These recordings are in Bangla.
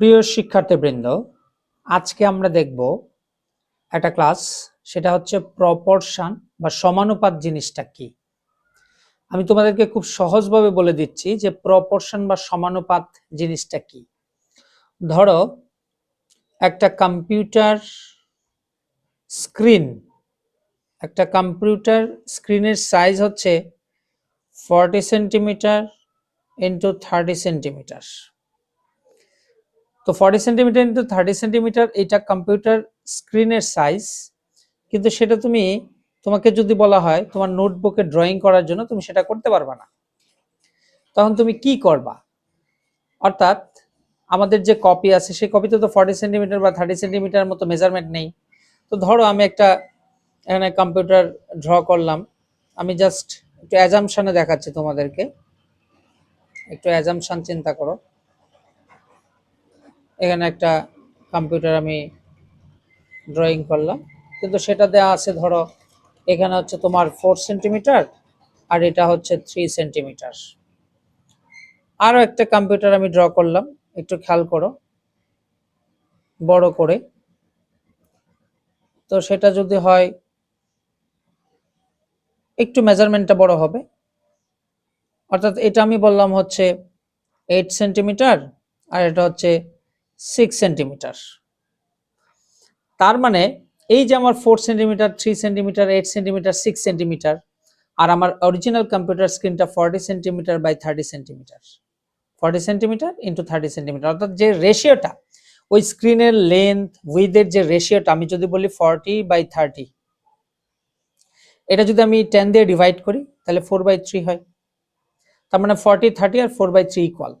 প্রিয় শিক্ষার্থীবৃন্দ, আজকে আমরা দেখব একটা ক্লাস, সেটা হচ্ছে প্রপরশন বা সমানুপাত জিনিসটা কি। আমি তোমাদেরকে খুব সহজভাবে বলে দিচ্ছি যে প্রপরশন বা সমানুপাত জিনিসটা কি। ধরো, একটা কম্পিউটার স্ক্রিন, একটা কম্পিউটার স্ক্রিনের সাইজ হচ্ছে forty centimetre into thirty centimetre. তো forty centimetre into thirty centimetre এটা কম্পিউটার স্ক্রিনের সাইজ কিন্তু সেটা তুমি, তোমাকে যদি বলা হয় তোমার নোটবুকে ড্রয়িং করার জন্য, তুমি সেটা করতে পারবে না। তখন তুমি কি করবা? অর্থাৎ আমাদের যে কপি আছে, সেই কপিতে তো ফর্টি সেন্টিমিটার বা থার্টি সেন্টিমিটার মতো মেজারমেন্ট নেই। তো ধরো আমি একটা, এখানে কম্পিউটার ড্র করলাম। আমি জাস্ট একটু অ্যাজামশানে দেখাচ্ছি তোমাদেরকে। একটু অ্যাজামশান চিন্তা করো। এখানে একটা কম্পিউটার আমি ড্রয়িং করলাম। কিন্তু সেটা দেওয়া আছে, ধরো, এখানে হচ্ছে তোমার ফোর সেন্টিমিটার আর এটা হচ্ছে থ্রি সেন্টিমিটার আরও একটা কম্পিউটার আমি ড্র করলাম, একটু খেয়াল করো, বড় করে। তো সেটা যদি হয়, একটু মেজারমেন্টটা বড় হবে। অর্থাৎ এটা আমি বললাম হচ্ছে এইট সেন্টিমিটার আর এটা হচ্ছে সিক্স সেন্টিমিটার তার মানে এই যে আমার four centimetre three centimetre eight centimetre six centimetre আর আমার অরিজিনাল কম্পিউটার স্ক্রিনটা forty centimetre by thirty centimetre forty centimetre into thirty centimetre অর্থাৎ যে রেশিওটা ওই স্ক্রিনের লেন্থ উইথের যে রেশিওটা আমি যদি বলি ফর্টি বাই থার্টি এটা যদি আমি টেন দিয়ে ডিভাইড করি, তাহলে ফোর বাই থ্রি হয়। তার মানে ফর্টি থার্টি আর ফোর বাই থ্রি ইকুয়াল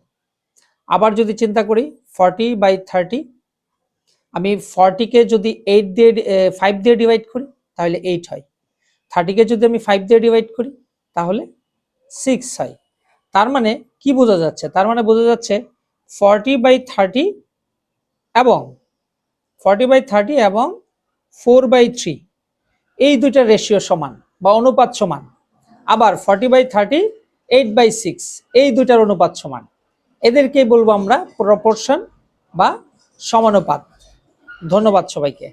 আবার যদি চিন্তা করি ফর্টি বাই থার্টি আমি ফর্টিকে যদি এইট দিয়ে ফাইভ দিয়ে ডিভাইড করি, তাহলে এইট হয়। থার্টিকে যদি আমি ফাইভ দিয়ে ডিভাইড করি, তাহলে সিক্স হয়। তার মানে কি বোঝা যাচ্ছে? তার মানে বোঝা যাচ্ছে ফর্টি বাই থার্টি এবং ফর্টি বাই থার্টি এবং ফোর বাই থ্রি এই দুইটা রেশিও সমান বা অনুপাত সমান। আবার forty by thirty eight by six এই দুইটার অনুপাত সমান। এদেরকেই বলব আমরা প্রপোর্শন বা সমানুপাত। ধন্যবাদ সবাইকে।